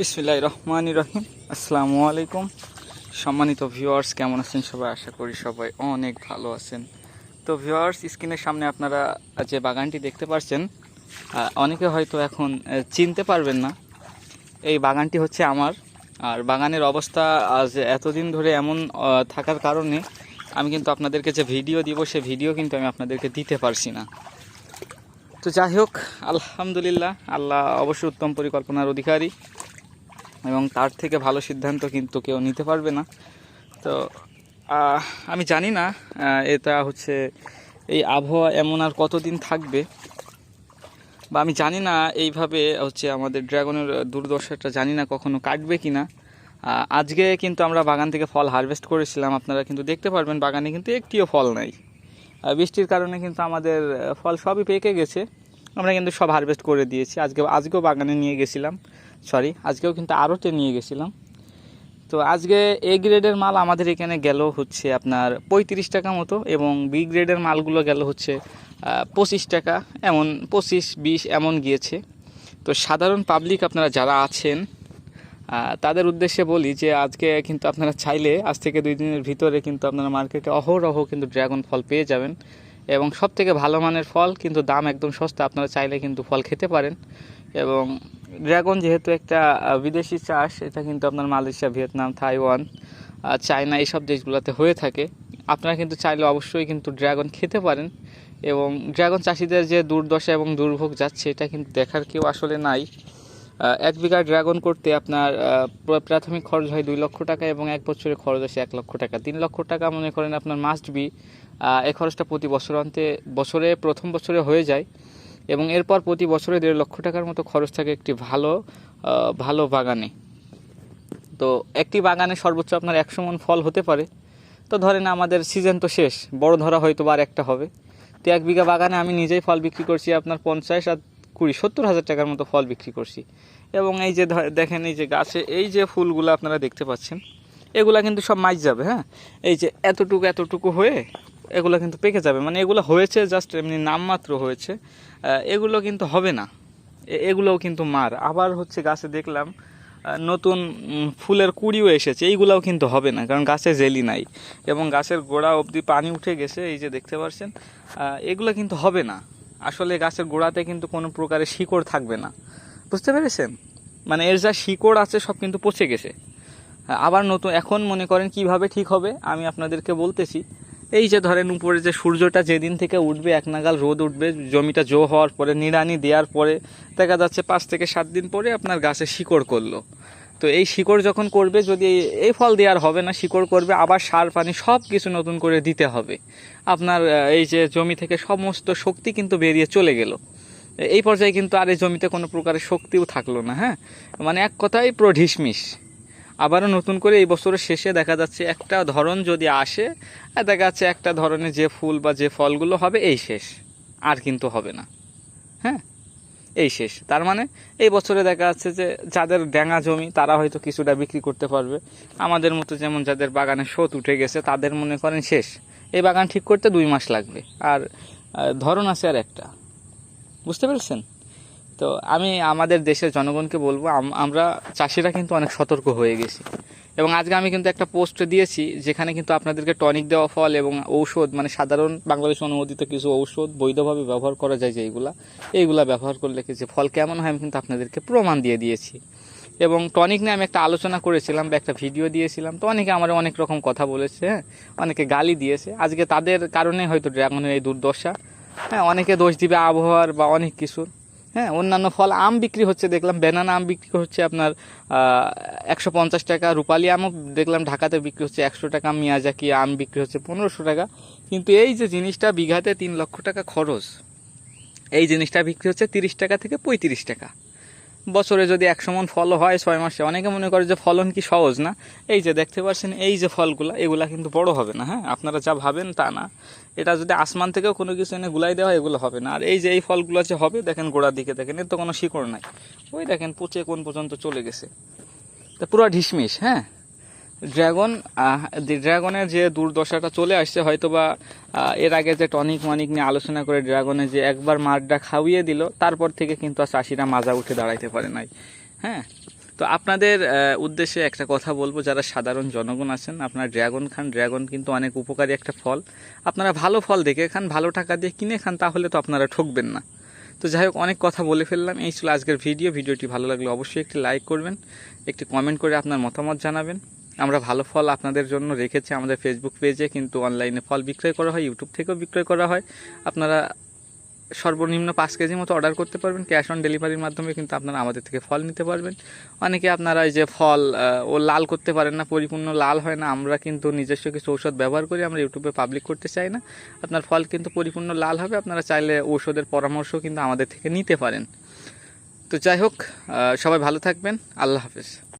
বিসমিল্লাহ রহমান রহিম। আসসালামু আলাইকুম। সম্মানিত ভিউয়ার্স কেমন আছেন সবাই? আশা করি সবাই অনেক ভালো আছেন। তো ভিউয়ার্স স্ক্রিনের সামনে আপনারা যে বাগানটি দেখতে পাচ্ছেন অনেকে হয়তো এখন চিনতে পারবেন না। এই বাগানটি হচ্ছে আমার। আর বাগানের অবস্থা আজ এতদিন ধরে এমন থাকার কারণে আমি কিন্তু আপনাদেরকে যে ভিডিও দিব, সে ভিডিও কিন্তু আমি আপনাদেরকে দিতে পারছি না। তো যাই হোক, আলহামদুলিল্লাহ, আল্লাহ অবশ্যই উত্তম পরিকল্পনার অধিকারী। এবং তার থেকে ভালো সিদ্ধান্ত কিন্তু কেউ নিতে পারবে না। তো আমি জানি না এটা হচ্ছে এই আবহাওয়া এমন আর কতদিন থাকবে বা আমি জানি না, এইভাবে হচ্ছে আমাদের ড্রাগনের দুর্দশাটা জানি না কখনো কাটবে কি না আজকে কিন্তু আমরা বাগান থেকে ফল হারভেস্ট করেছিলাম, আপনারা কিন্তু দেখতে পারবেন বাগানে কিন্তু একটিও ফল নাই। বৃষ্টির কারণে কিন্তু আমাদের ফল সবই পেকে গেছে, আমরা কিন্তু সব হারভেস্ট করে দিয়েছি। আজকে, আজকেও বাগানে নিয়ে গেছিলাম। সরি আজকেও কিন্তু আড়তে নিয়ে গেছিলাম। তো আজকে এ গ্রেডের মাল আমাদের এখানে গেল হচ্ছে আপনার পঁয়ত্রিশ টাকা মতো এবং বি গ্রেডের মালগুলো গেল হচ্ছে পঁচিশ টাকা, এমন পঁচিশ, বিশ এমন গিয়েছে। তো সাধারণ পাবলিক আপনারা যারা আছেন তাদের উদ্দেশ্যে বলি যে আজকে কিন্তু আপনারা চাইলে আজ থেকে দুই দিনের ভিতরে কিন্তু আপনারা মার্কেটে অহরহ কিন্তু ড্রাগন ফল পেয়ে যাবেন। এবং সব থেকে ভালো মানের ফল কিন্তু দাম একদম সস্তা আপনারা চাইলে কিন্তু ফল খেতে পারেন। এবং ড্রাগন যেহেতু একটা বিদেশি চাষ এটা কিন্তু আপনার মালয়েশিয়া ভিয়েতনাম থাইওয়ান আহ, চায়না এইসব দেশগুলোতে হয়ে থাকে। আপনারা কিন্তু চাইলে অবশ্যই কিন্তু ড্রাগন খেতে পারেন। এবং ড্রাগন চাষিদের যে দুর্দশা এবং দুর্ভোগ যাচ্ছে এটা কিন্তু দেখার কেউ আসলে নাই। এক বিঘা ড্রাগন করতে আপনার প্রাথমিক খরচ হয় দুই লক্ষ টাকা এবং এক বছরে খরচ আসে এক লক্ষ টাকা। তিন লক্ষ টাকা মনে করেন আপনার মাস্ট বি এই খরচটা প্রতি বছর অন্তে, বছরে, প্রথম বছরে হয়ে যায় এবং এরপর প্রতি বছরে দেড় লক্ষ টাকার মতো খরচ থাকে একটি ভালো ভালো বাগানে। তো একটি বাগানে সর্বোচ্চ আপনার একশো মন ফল হতে পারে। তো ধরেন আমাদের সিজন তো শেষ, বড় ধরা হয়তো বা আর একটা হবে। তো এক বিঘা বাগানে আমি নিজেই ফল বিক্রি করছি আপনার পঞ্চাশ আর কুড়ি, সত্তর হাজার টাকার মতো ফল বিক্রি করছি। এবং এই যে দেখেন এই যে গাছে, এই যে ফুলগুলো আপনারা দেখতে পাচ্ছেন, এগুলা কিন্তু সব মাইজ যাবে হ্যাঁ? এই যে এতটুকু এতটুকু হয়ে এগুলো কিন্তু পেকে যাবে। মানে এগুলো হয়েছে, জাস্ট এমনি নামমাত্র হয়েছে। এগুলো কিন্তু হবে না। এগুলোও কিন্তু মার। আবার হচ্ছে গাছে দেখলাম নতুন ফুলের কুড়িও এসেছে। এইগুলাও কিন্তু হবে না, কারণ গাছে জেলি নাই। এবং গাছের গোড়া অবধি পানি উঠে গেছে, এই যে দেখতে পাচ্ছেন এগুলো কিন্তু হবে না। আসলে গাছের গোড়াতে কিন্তু কোনো প্রকারের শিকড় থাকবে না। বুঝতে পেরেছেন? মানে এর যা শিকড় আছে সব কিন্তু পচে গেছে। আবার নতুন, এখন মনে করেন কীভাবে ঠিক হবে, আমি আপনাদেরকে বলতেছি। এই যে ধরেন উপরে যে সূর্যটা যেদিন থেকে উঠবে, এক নাগাল রোদ উঠবে, জমিটা জো হওয়ার পরে, নিড়ানি দেওয়ার পরে, দেখা যাচ্ছে পাঁচ থেকে সাত দিন পরে আপনার গাছে শিকড় করল। তো এই শিকড় যখন করবে, যদি এই- ফল দেওয়ার হবে না, শিকড় করবে, আবার সার, পানি সব কিছু নতুন করে দিতে হবে। আপনার এই যে জমি থেকে সমস্ত শক্তি কিন্তু বেরিয়ে চলে গেল। এই পর্যায়ে কিন্তু আর এই জমিতে কোনো প্রকারের শক্তিও থাকল না হ্যাঁ? মানে এক কথায় পুরো ঢিসমিস আবারও নতুন করে এই বছরের শেষে দেখা যাচ্ছে একটা ধরন যদি আসে দেখা যাচ্ছে একটা ধরনের যে ফুল বা যে ফলগুলো হবে, এই শেষ। আর কিন্তু হবে না হ্যাঁ? এই শেষ। তার মানে এই বছরে দেখা যাচ্ছে যে যাদের ড্যাঙা জমি, তারা হয়তো কিছুটা বিক্রি করতে পারবে। আমাদের মতো যেমন যাদের বাগানে স্রোত উঠে গেছে, তাদের মনে করেন শেষ। এই বাগান ঠিক করতে দুই মাস লাগবে। আর ধরন আছে আর একটা বুঝতে পেরেছেন? তো আমি আমাদের দেশের জনগণকে বলব, আম- আমরা চাষিরা কিন্তু অনেক সতর্ক হয়ে গেছি। এবং আজকে আমি কিন্তু একটা পোস্ট দিয়েছি, যেখানে কিন্তু আপনাদেরকে টনিক দেওয়া ফল এবং ঔষধ মানে সাধারণ বাংলাদেশ অনুমোদিত কিছু ঔষধ বৈধভাবে ব্যবহার করা যায় যেইগুলা এইগুলা ব্যবহার করলে কি যে ফল কেমন হয় আমি কিন্তু আপনাদেরকে প্রমাণ দিয়ে দিয়েছি। এবং টনিক নিয়ে আমি একটা আলোচনা করেছিলাম বা একটা ভিডিও দিয়েছিলাম, তো অনেকে আমার অনেক রকম কথা বলেছে হ্যাঁ? অনেকে গালি দিয়েছে। আজকে তাদের কারণে হয়তো ড্রাগনের এই দুর্দশা হ্যাঁ? অনেকে দোষ দিবে আবহাওয়ার বা অনেক কিছুর। হ্যাঁ অন্যান্য ফল, আম বিক্রি হচ্ছে, দেখলাম বেনানা আম বিক্রি হচ্ছে আপনার একশো পঞ্চাশ টাকা, রূপালি আমও দেখলাম ঢাকাতে বিক্রি হচ্ছে একশো টাকা, মিয়াজাকি আম বিক্রি হচ্ছে পনেরোশো টাকা। কিন্তু এই যে জিনিসটা বিঘাতে তিন লক্ষ টাকা খরচ, এই জিনিসটা বিক্রি হচ্ছে তিরিশ টাকা থেকে পঁয়ত্রিশ টাকা। বছরে যদি একশো মন ফল হয় ছয় মাসে, অনেকে মনে করে যে ফলন কি সহজ না? এই যে দেখতে পাচ্ছেন, এই যে ফলগুলো, এগুলা কিন্তু বড় হবে না হ্যাঁ? আপনারা যা ভাবেন তা না। এটা যদি আসমান থেকেও কোনো কিছু এনে গুলাই দেওয়া এগুলো হবে না। আর এই যে এই ফলগুলো যে হবে, দেখেন গোড়ার দিকে, দেখেন, এর তো কোনো শিকড় নাই। ওই দেখেন, পচে কোন পর্যন্ত চলে গেছে। তা পুরো ঢিসমিস হ্যাঁ? ড্রাগন ড্রাগনের যে দুর্দশাটা চলে আসছে, হয়তোবা এর আগে যে টনিক মানিক নিয়ে আলোচনা করে ড্রাগনের যে একবার মারটা খাওয়িয়ে দিল, তারপর থেকে কিন্তু আর চাষিরা মাজা উঠে দাঁড়াইতে পারে নাই। হ্যাঁ? তো আপনাদের উদ্দেশ্যে একটা কথা বলব, যারা সাধারণ জনগণ আছেন, আপনারা ড্রাগন খান, ড্রাগন কিন্তু অনেক উপকারী একটা ফল। আপনারা ভালো ফল দেখে খান, ভালো টাকা দিয়ে কিনে খান, তাহলে তো আপনারা ঠকবেন না। তো যাই হোক, অনেক কথা বলে ফেললাম, এই ছিল আজকের ভিডিও। ভিডিওটি ভালো লাগলে অবশ্যই একটি লাইক করবেন, একটি কমেন্ট করে আপনার মতামত জানাবেন। আমরা ভালো ফল আপনাদের জন্য রেখেছি আমাদের ফেসবুক পেজে কিন্তু অনলাইনে ফল বিক্রয় করা হয় ইউটিউব থেকেও বিক্রয় করা হয়। আপনারা সর্বনিম্ন পাঁচ কেজি মতো অর্ডার করতে পারবেন ক্যাশ অন ডেলিভারির মাধ্যমে কিন্তু আপনারা আমাদের থেকে ফল নিতে পারবেন। অনেকে আপনারা এই যে ফল ও লাল করতে পারেন না, পরিপূর্ণ লাল হয় না, আমরা কিন্তু নিজস্ব কিছু ঔষধ ব্যবহার করি, আমরা ইউটিউবে পাবলিক করতে চাই না। আপনার ফল কিন্তু পরিপূর্ণ লাল হবে, আপনারা চাইলে ঔষধের পরামর্শ কিন্তু আমাদের থেকে নিতে পারেন। তো যাই হোক সবাই ভালো থাকবেন, আল্লাহ হাফেজ।